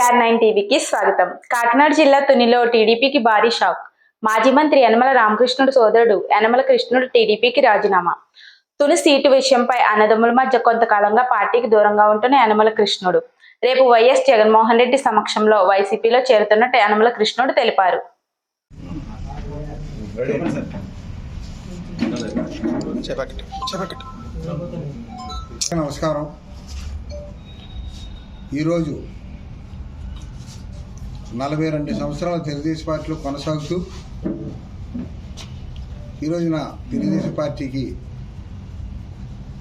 BR nine టీవీకి స్వాగతం. కాకినాడ జిల్లా తునిలో టీడీపీకి భారీ షాక్. మాజీ మంత్రి యనమల రామకృష్ణుడు సోదరుడు యనమల కృష్ణుడు టీడీపీకి రాజీనామా. తుని సీటు విషయంపై అన్నదమ్ముల మధ్య కొంతకాలంగా పార్టీకి దూరంగా ఉంటున్న యనమల కృష్ణుడు. రేపు వైఎస్ జగన్మోహన్ రెడ్డి సమక్షంలో వైసీపీలో చేరుతున్నట్టు యనమల కృష్ణుడు తెలిపారు. నమస్కారం. ఈరోజు నలభై రెండు సంవత్సరాలు తెలుగుదేశం పార్టీలో కొనసాగుతూ ఈరోజున తెలుగుదేశం పార్టీకి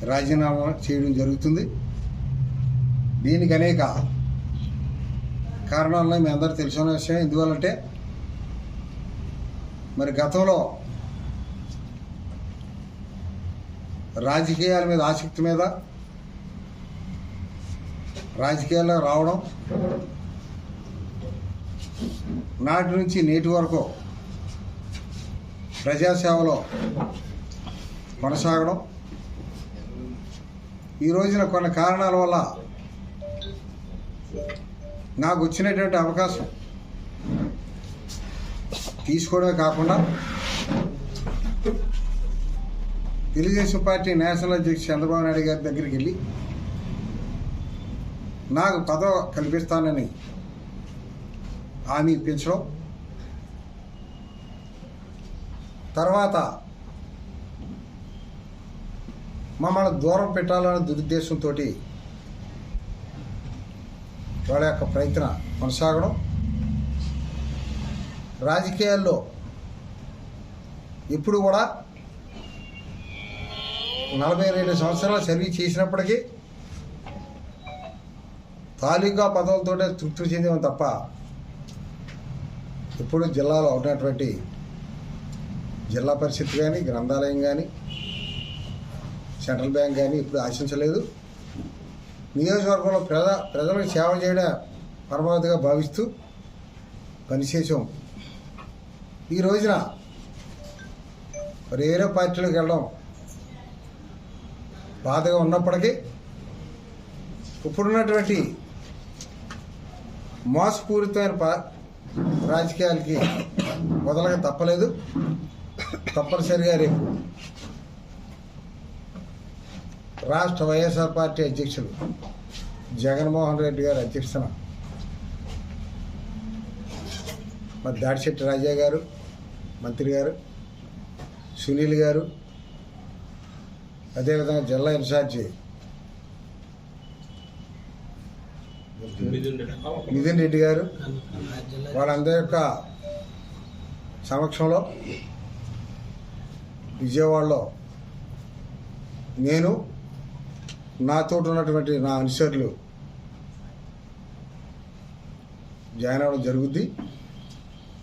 రాజీనామా చేయడం జరుగుతుంది. దీనికి అనేక కారణాలను మీ అందరూ తెలుసుకునే విషయం. ఎందువల్లంటే మరి గతంలో రాజకీయాల మీద ఆసక్తి మీద రాజకీయాల్లో రావడం నాటి నుంచి నేటి వరకు ప్రజాసేవలో కొనసాగడం. ఈ రోజున కొన్ని కారణాల వల్ల నాకు వచ్చినటువంటి అవకాశం తీసుకోవడమే కాకుండా తెలుగుదేశం పార్టీ నేషనల్ అధ్యక్షుడు చంద్రబాబు నాయుడు గారి దగ్గరికి వెళ్ళి నాకు పదవ కల్పిస్తానని హామీ ఇప్పించడం. తర్వాత మమ్మల్ని దూరం పెట్టాలనే దురుద్దేశంతో వాళ్ళ యొక్క ప్రయత్నం కొనసాగడం. రాజకీయాల్లో ఇప్పుడు కూడా నలభై రెండు సంవత్సరాలు సర్వీస్ చేసినప్పటికీ తాలూకా పదవులతోటే తృప్తి చెందాం తప్ప ఇప్పుడు జిల్లాలో ఉన్నటువంటి జిల్లా పరిషత్ కానీ గ్రంథాలయం కానీ సెంట్రల్ బ్యాంక్ కానీ ఇప్పుడు ఆశించలేదు. నియోజకవర్గంలో ప్రజ ప్రజలకు సేవ చేయడం పరమావధిగా భావిస్తూ పనిచేసాం ఈ రోజున వేరే పార్టీలకు వెళ్ళడం బాధగా ఉన్నప్పటికీ ఇప్పుడున్నటువంటి మోసపూరితమైన పా రాజకీయాలకి మొదలగా తప్పలేదు. తప్పనిసరిగా రేపు రాష్ట్ర వైఎస్ఆర్ పార్టీ అధ్యక్షులు జగన్మోహన్ రెడ్డి గారు అధ్యక్షతన మరి దాడిశెట్టి రాజా గారు మంత్రి గారు సునీల్ గారు అదేవిధంగా జిల్లా ఇన్ఛార్జి నితిన్ రెడ్డి గారు వాళ్ళందరి యొక్క సమక్షంలో విజయవాడలో నేను నాతో ఉన్నటువంటి నా అనుసరులు జాయిన్ అవ్వడం జరుగుద్ది.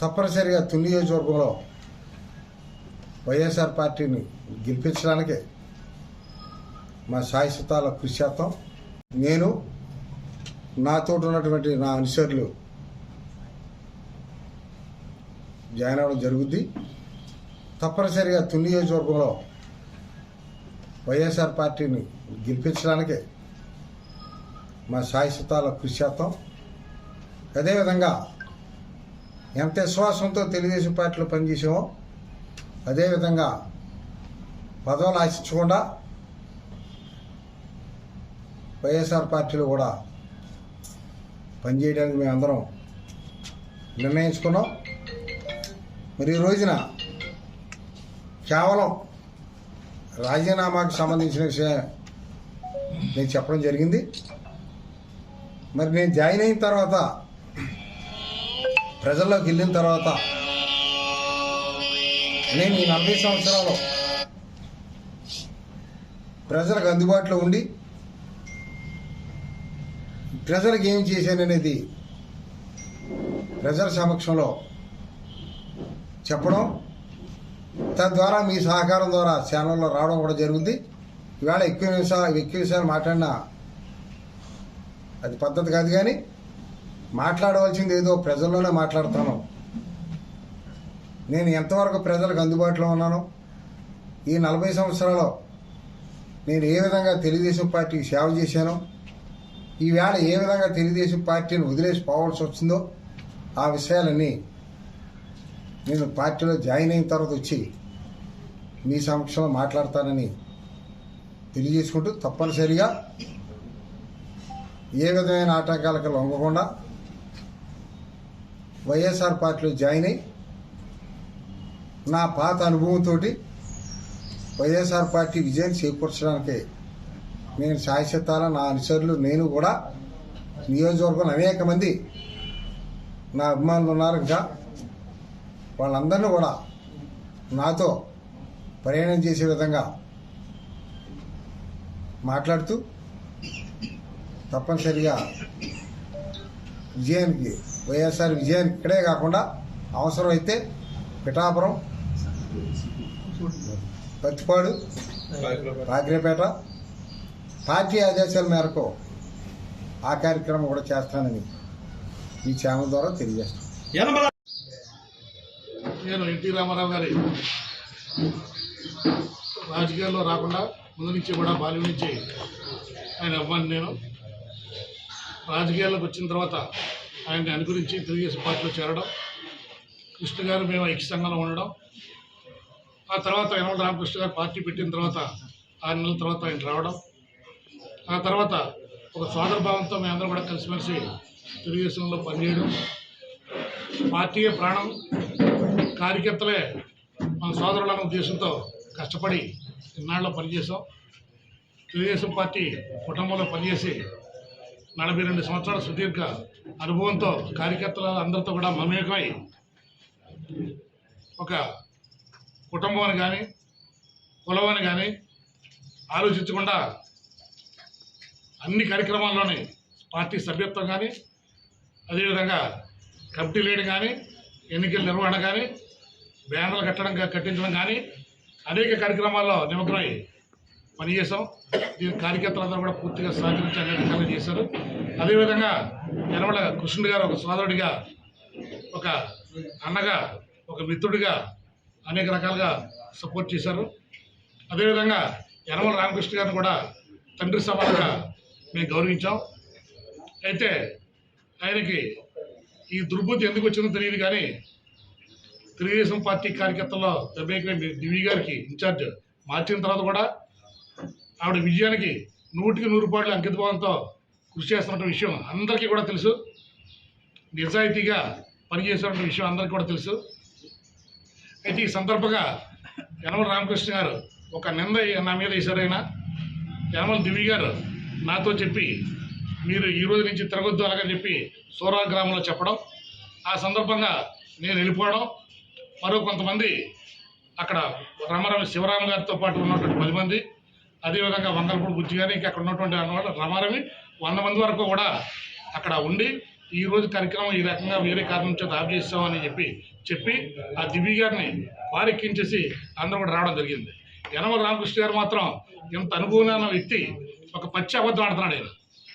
తప్పనిసరిగా తుని నియోజకవర్గంలో వైఎస్ఆర్ పార్టీని గెలిపించడానికే మా సాయసత్వాల కృషి చేస్తాం. నేను నాతో ఉన్నటువంటి నా అనుసరులు జాయిన్ అవ్వడం జరుగుద్ది. తప్పనిసరిగా తుని నియోజకవర్గంలో వైఎస్ఆర్ పార్టీని గెలిపించడానికే మా శాశ్వతాల కృషి చేస్తాం. అదేవిధంగా ఎంత విశ్వాసంతో తెలుగుదేశం పార్టీలో పనిచేసామో అదేవిధంగా పదవులు ఆశించకుండా వైఎస్ఆర్ పార్టీలో కూడా పనిచేయడానికి మేమందరం నిర్ణయించుకున్నాం. మరి ఈ రోజున కేవలం రాజీనామాకు సంబంధించిన విషయం నేను చెప్పడం జరిగింది. మరి నేను జాయిన్ అయిన తర్వాత ప్రజల్లోకి వెళ్ళిన తర్వాత నేను ఈ నలభై సంవత్సరాలు ప్రజలకు అందుబాటులో ఉండి ప్రజలకు ఏం చేశాననేది ప్రజల సమక్షంలో చెప్పడం తద్వారా మీ సహకారం ద్వారా ఛానల్లో రావడం కూడా జరిగింది ఇవాళ ఎక్కువ నిమిషాలు ఎక్కువ విషయాలు మాట్లాడినా అది పద్ధతి కాదు కానీ మాట్లాడవలసింది ఏదో ప్రజల్లోనే మాట్లాడుతాను నేను ఎంతవరకు ప్రజలకు అందుబాటులో ఉన్నాను ఈ నలభై సంవత్సరాలు నేను ఏ విధంగా తెలుగుదేశం పార్టీకి సేవ చేశానో ఈవేళ ఏ విధంగా తెలుగుదేశం పార్టీని వదిలేసి పోవాల్సి వచ్చిందో ఆ విషయాలన్నీ నేను పార్టీలో జాయిన్ అయిన తర్వాత వచ్చి మీ సమక్షంలో మాట్లాడతానని తెలియజేసుకుంటూ తప్పనిసరిగా ఏ విధమైన ఆటంకాలకు లొంగకుండా వైఎస్ఆర్ పార్టీలో జాయిన్ అయి నా పాత అనుభవంతో వైఎస్ఆర్ పార్టీ విజయం చేకూర్చడానికి నేను శాశ్వతాల నా అనుచరులు నేను కూడా నియోజకవర్గంలో అనేక మంది నా అభిమానులు ఉన్నారు. ఇంకా వాళ్ళందరినీ కూడా నాతో ప్రయాణం చేసే విధంగా మాట్లాడుతూ తప్పనిసరిగా విజయానికి వైఎస్ఆర్ విజయానికి ఇక్కడే కాకుండా అవసరమైతే పిఠాపురం పత్తిపాడు రాగిరేపేట పార్టీ ఆదేశాల మేరకు ఆ కార్యక్రమం కూడా చేస్తానని ఈ ఛానల్ ద్వారా తెలియజేస్తాను నేను ఎన్టీ రామారావు గారి రాజకీయాల్లో రాకుండా ముందు నుంచి కూడా బాల్యం నుంచి ఆయన అవ్వని నేను. రాజకీయాల్లోకి వచ్చిన తర్వాత ఆయన్ని అనుగురించి తెలుగుదేశం పార్టీలో చేరడం కృష్ణ గారు మేము ఐక్య సంఘంలో ఉండడం ఆ తర్వాత యనమల రామకృష్ణ గారు పార్టీ పెట్టిన తర్వాత ఆరు నెలల తర్వాత ఆయన రావడం ఆ తర్వాత ఒక సోదర భావంతో మేమందరం కూడా కలిసిమెలిసి తెలుగుదేశంలో పనిచేయడం. పార్టీయే ప్రాణం. కార్యకర్తలే మన సోదరులన్న ఉద్దేశంతో కష్టపడి ఇన్నాళ్ళు పనిచేసాం తెలుగుదేశం పార్టీ కుటుంబంలో పనిచేసి నలభై రెండు సంవత్సరాల సుదీర్ఘ అనుభవంతో కార్యకర్తల అందరితో కూడా మమేకమై ఒక కుటుంబం అని కానీ కులం అని కానీ ఆలోచించకుండా అన్ని కార్యక్రమాల్లోని పార్టీ సభ్యత్వం కానీ అదేవిధంగా కమిటీ లేయడం కానీ ఎన్నికల నిర్వహణ కానీ బ్యానర్లు కట్టడం కట్టించడం కానీ అనేక కార్యక్రమాల్లో నిమగ్నమై పనిచేసాం దీని కార్యకర్తలందరూ కూడా పూర్తిగా సహకరించి అనేక రకాలుగా చేశారు. అదేవిధంగా యనమల కృష్ణుడు గారు ఒక సోదరుడిగా ఒక అన్నగా ఒక మిత్రుడిగా అనేక రకాలుగా సపోర్ట్ చేశారు. అదేవిధంగా యనమల రామకృష్ణ గారిని కూడా తండ్రి సమానంగా మేము గౌరవించాం. అయితే ఆయనకి ఈ దుర్బుద్ధి ఎందుకు వచ్చిందో తెలియదు కానీ తెలుగుదేశం పార్టీ కార్యకర్తల్లో దెబ్బకి దివి గారికి ఇన్ఛార్జ్ మార్చిన తర్వాత కూడా ఆవిడ విజయానికి నూటికి నూరు పాటలు అంకితభావంతో కృషి చేస్తున్న విషయం అందరికీ కూడా తెలుసు. నిజాయితీగా పనిచేస్తున్న విషయం అందరికీ కూడా తెలుసు. అయితే ఈ సందర్భంగా యనమల రామకృష్ణ గారు ఒక నింద నా మీద వేశారైనా యనమల దివి గారు నాతో చెప్పి మీరు ఈ రోజు నుంచి తిరగొద్దు అలాగని చెప్పి సోరా గ్రామంలో చెప్పడం ఆ సందర్భంగా నేను వెళ్ళిపోవడం మరో కొంతమంది అక్కడ రమారామ శివరామ గారితో పాటు ఉన్నటువంటి పది మంది అదేవిధంగా వంగలపూడి బుజ్జి గారి ఇంకా అక్కడ ఉన్నటువంటి అన్నమాట రమారమి వంద మంది వరకు కూడా అక్కడ ఉండి ఈ రోజు కార్యక్రమం ఈ రకంగా వేరే కారణం చేత ఆఫ్ చేస్తామని చెప్పి చెప్పి ఆ దివ్య గారిని వారెక్కించేసి అందరూ కూడా రావడం జరిగింది. యనమల రామకృష్ణ గారు మాత్రం ఇంత అనుభవమైన వ్యక్తి ఒక పచ్చి అబద్ధం ఆడుతున్నాడు ఆయన.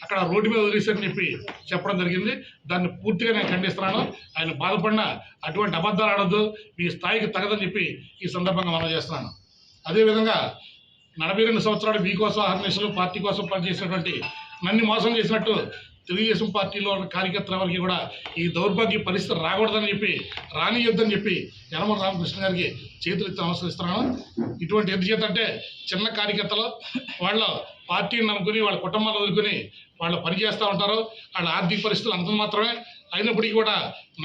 అక్కడ రోడ్డు మీద వదిలేశారని చెప్పి చెప్పడం జరిగింది. దాన్ని పూర్తిగా నేను ఖండిస్తున్నాను. ఆయన బాధపడిన అటువంటి అబద్ధాలు ఆడద్దు మీ స్థాయికి తగదని చెప్పి ఈ సందర్భంగా మనం చేస్తున్నాను. అదేవిధంగా నలభై రెండు సంవత్సరాలు మీకోసం అహర్నిశలు పార్టీ కోసం పనిచేసినటువంటి నన్ను మోసం చేసినట్టు తెలుగుదేశం పార్టీలో ఉన్న కార్యకర్తల వారికి కూడా ఈ దౌర్భాగ్య పరిస్థితి రాకూడదని చెప్పి రానియొద్దని చెప్పి యనమల రామకృష్ణ గారికి చేతులు ఎత్తి నమస్కరిస్తున్నాను. ఇటువంటి ఎందుచేత అంటే చిన్న కార్యకర్తలు వాళ్ళ పార్టీని నమ్ముకుని వాళ్ళ కుటుంబాలు వదులుకుని వాళ్ళు పనిచేస్తూ ఉంటారు. వాళ్ళ ఆర్థిక పరిస్థితులు అంత మాత్రమే. అయినప్పటికీ కూడా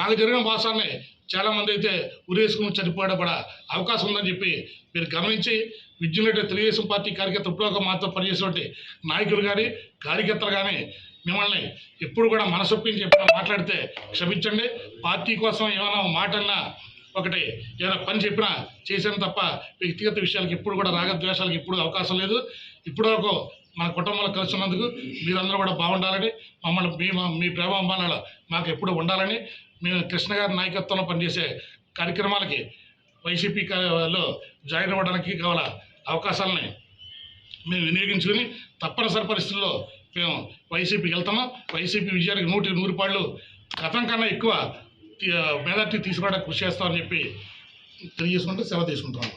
నాకు జరిగిన మోసాన్ని చాలామంది అయితే ఉరేసుకుని చనిపోయడం కూడా అవకాశం ఉందని చెప్పి మీరు గమనించి విద్యున్నట్టు తెలుగుదేశం పార్టీ కార్యకర్త ఇప్పుడు మాతో పనిచేసినటువంటి నాయకులు కానీ కార్యకర్తలు కానీ మిమ్మల్ని ఎప్పుడు కూడా మనసొప్పించి ఎప్పుడైనా మాట్లాడితే క్షమించండి. పార్టీ కోసం ఏమైనా మాటన్నా ఒకటి. ఏదైనా పని చెప్పినా చేశాను తప్ప వ్యక్తిగత విషయాలకు ఎప్పుడు కూడా రాగద్వేషాలకు ఎప్పుడు అవకాశం లేదు. ఇప్పటి వరకు మన కుటుంబంలో కలిసినందుకు మీరందరూ కూడా బాగుండాలని మమ్మల్ని మీ మీ ప్రేమాభిమానాలు మాకు ఎప్పుడు ఉండాలని మేము కృష్ణ గారి నాయకత్వంలో పనిచేసే కార్యక్రమాలకి వైసీపీ లో జాయిన్ అవ్వడానికి కావాల అవకాశాలని మేము వినియోగించుకుని తప్పనిసరి పరిస్థితుల్లో మేము వైసీపీకి వెళ్తాము వైసీపీ విజయానికి నూటి నూరు పాళ్ళు గతం కన్నా ఎక్కువ మెజార్టీ తీసుకోవడానికి కృషి చేస్తామని చెప్పి తెలియజేసుకుంటూ సెలవు తీసుకుంటాం